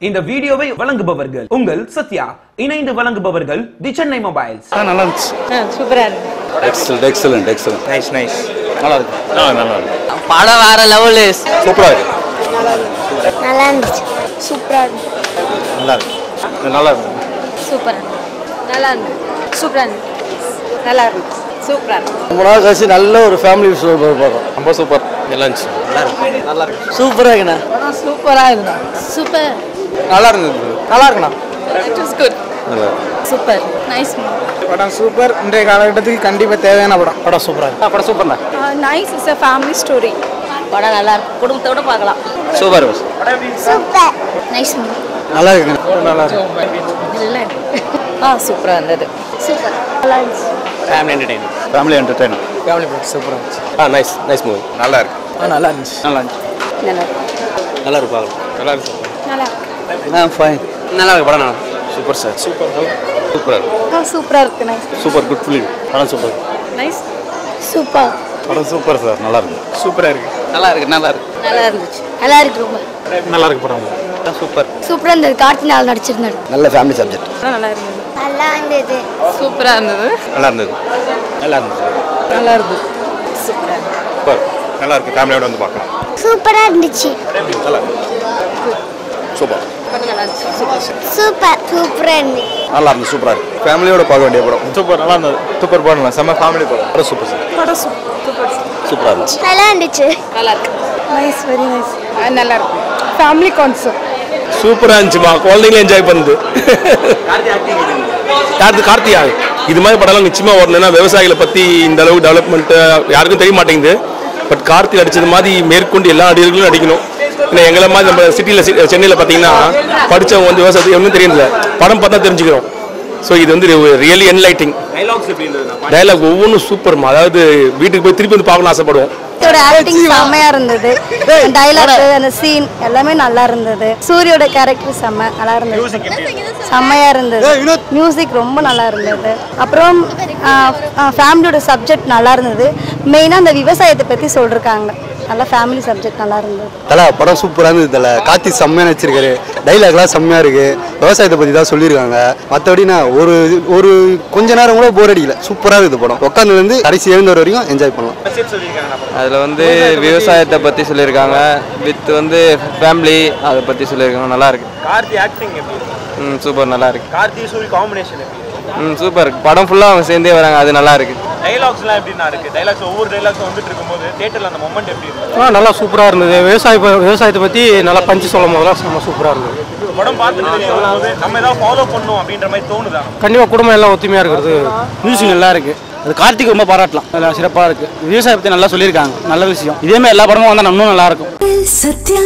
இந்த வீடியோவை வழங்குபவர்கள் உங்கள் சத்யா. இணைந்து வழங்குபவர்கள் தி சென்னை மொபைல்ஸ். நல்லா இருந்துச்சு சூப்பரா இருக்கு. எக்ஸலண்ட் எக்ஸலண்ட் நைஸ் நைஸ் நல்லா இருக்கு நல்லா இருக்கு படம் வேற லெவலு சூப்பரா இருக்கு. நல்லா இருந்துச்சு சூப்பரா இருந்துச்சு நல்லா இருக்கு நல்லா இருக்கு சூப்பரா நல்லா இருந்துச்சு சூப்பரா இருந்துச்சு நல்லா இருந்துச்சு சூப்பரா இருந்துச்சு ரொம்ப நாள் கழிச்சு நல்ல ஒரு ஃபேமிலி ஷோ பார்க்குறோம் ரொம்ப சூப்பர். நல்லா இருந்துச்சு நல்லா இருக்கு இருக்குண்ணா சூப்பரா இருந்தா சூப்பர். நல்லா இருந்தது. நல்லா இருக்குண்ணா. சூப்பர் நைஸ் படம் சூப்பர் இன்றைய காலகட்டத்துக்கு கண்டிப்பாக தேவையான படம். படம் சூப்பராக இருக்கு. படம் சூப்பர்ண்ணா nice is a family story படம் நல்லா இருக்கு. குடும்பத்தோட பார்க்கலாம். சூப்பர் சூப்பர் நைஸ் நல்லா இருக்குண்ணா. நல்லா இருக்கு. ஆ சூப்பரா இருந்தது. சூப்பர் நல்லா இருந்துச்சு. Family entertainer family entertainer family படம் சூப்பராக இருந்துச்சு. ஆ நைஸ் நைஸ் மூவி நல்லா இருக்கு. ஆ நல்லா இருந்துச்சு. நல்லா இருந்துச்சு. நல்லா இருக்கு. நல்லா இருக்கு பார்க்கலாம். நல்லா இருக்கு. நல்லா ஆ ஃபைன் நல்லா இருக்கு படம் நல்லா சூப்பர் சார் சூப்பர் சூப்பராக இருக்கு சூப்பரா இருக்கு நைஸ் சூப்பர் குட் ஃபிலிம் படம் சூப்பர் நைஸ் சூப்பர் படம் சூப்பர் சார் நல்லா இருக்கு. சூப்பராக இருக்கு. நல்லா இருக்கு நல்லா இருக்கு. நல்லா இருந்துச்சு. நல்லா இருக்கு ரொம்ப. நல்லா இருக்கு படம். சூப்பர் சூப்பரா இருந்தது. கார்த்தி நாள் நடிச்சிருந்தாரு. நல்ல ஃபேமிலி சப்ஜெக்ட் நல்லா இருந்தது. நல்லா இருந்தது. சூப்பரா இருந்தது. நல்லா இருந்தது. நல்லா இருந்துச்சு நல்லா இருந்தது. சூப்பரா சூப்பர் நல்லா இருக்கு. ஃபேமிலியோட வந்து பார்க்கலாம். சூப்பரா இருந்துச்சு. நல்லா சூப்பர் நல்லா இருந்துச்சு. சூப்பர் சூப்பர் சூப்பரா இருந்துச்சு நல்லா இருந்துச்சு சூப்பராக இருக்கு. ஃபேமிலியோட பார்க்க வேண்டிய படம். சூப்பர் நல்லா இருந்தது. சூப்பர் படம் செம்ம ஃபேமிலி படம். படம் சூப்பர் சார் படம் சூப்பர் சூப்பராக இருந்துச்சு. நல்லா இருந்துச்சு. நல்லா இருக்கு. நைஸ் வெரி நைஸ் நல்லா இருக்கும் ஃபேமிலி கான்செப்ட் சூப்பராக இருந்துச்சுமா? குழந்தைங்களும் என்ஜாய் பண்ணுது. கார்த்தி கார்த்தியா? இது மாதிரி படம்லாம் நிச்சயமா வரணும் ஏன்னா விவசாயிகளை பற்றி இந்த அளவு டெவலப்மெண்ட் யாருக்கும் தெரிய மாட்டேங்குது. பட் கார்த்தி நடிச்சது மாதிரி மேற்கொண்டு எல்லா நடிகர்களும் நடிக்கணும். ஏன்னா எங்களை மாதிரி நம்ம சிட்டியில் சென்னையில் பார்த்தீங்கன்னா படித்தவங்க வந்து விவசாயத்தை ஒன்றும் தெரியல படம் பார்த்தா தெரிஞ்சுக்கிறோம். ஸோ இது வந்து ரியலி என்லைட்டிங் டைலாக் ஒவ்வொன்றும் சூப்பர்மா அதாவது வீட்டுக்கு போய் திருப்பி வந்து பார்க்கணும்னு ஆசைப்படுவோம். இதோட ஆக்டிங் செம்மையா இருந்தது. டைலாக் அந்த சீன் எல்லாமே நல்லா இருந்தது. சூரியோட கேரக்டர் செம்ம நல்லா இருந்தது. செம்மையா இருந்தது. மியூசிக் ரொம்ப நல்லா இருந்தது. அப்புறம் ஃபேமிலியோட சப்ஜெக்ட் நல்லா இருந்தது. மெயினாக அந்த விவசாயத்தை பற்றி சொல்லிருக்காங்க. நல்லா ஃபேமிலி சப்ஜெக்ட் நல்லா இருந்தது. தலை படம் சூப்பராக இருந்தது தலை. கார்த்தி செம்மையாக நடிச்சிருக்காரு. டைலாக்லாம் செம்மையாக இருக்கு. விவசாயத்தை பற்றி தான் சொல்லியிருக்காங்க. மற்றபடி நான் ஒரு ஒரு கொஞ்ச நேரம் கூட போர் அடிக்கல. சூப்பராக இருக்குது படம். உட்காந்துலேருந்து கடைசி எழுந்தவர் வரைக்கும் என்ஜாய் பண்ணலாம். அதில் வந்து விவசாயத்தை பற்றி சொல்லியிருக்காங்க. வித் வந்து ஃபேமிலி அதை பற்றி சொல்லியிருக்காங்க. நல்லா இருக்கு. கார்த்தி ஆக்டிங் ம் சூப்பர் நல்லா இருக்கு. கார்த்தி சூரி காம்பினேஷன் ம் சூப்பர் படம் ஃபுல்லாக அவங்க சேர்ந்தே வராங்க. அது நல்லா இருக்கு. டைலாக்ஸ்லாம் எப்படின்னா இருக்கு? டைலாக்ஸ் ஒவ்வொரு டைலாக்ஸ் வந்துட்டு இருக்கும்போது தியேட்டர்ல அந்த மொமெண்ட் எப்படி இருக்கு ஆ நல்லா சூப்பராக இருந்தது. விவசாய விவசாயத்தை பற்றி நல்லா பஞ்சு சொல்லும் போதெல்லாம் செம்ம சூப்பராக இருந்தது. படம் பார்த்துட்டு நம்ம ஏதாவது ஃபாலோ பண்ணும் அப்படின்ற மாதிரி தோணுதா? கண்டிப்பாக குடும்பம் எல்லாம் ஒத்துமையாக இருக்கிறது. மியூசிக் நல்லா இருக்கு. அது கார்த்திக் ரொம்ப பாராட்டலாம். நல்லா சிறப்பாக இருக்கு. விவசாயத்தை நல்லா சொல்லியிருக்காங்க. நல்ல விஷயம். இதே மாதிரி எல்லா படமும் வந்தால் இன்னும் நல்லா இருக்கும். சத்யா.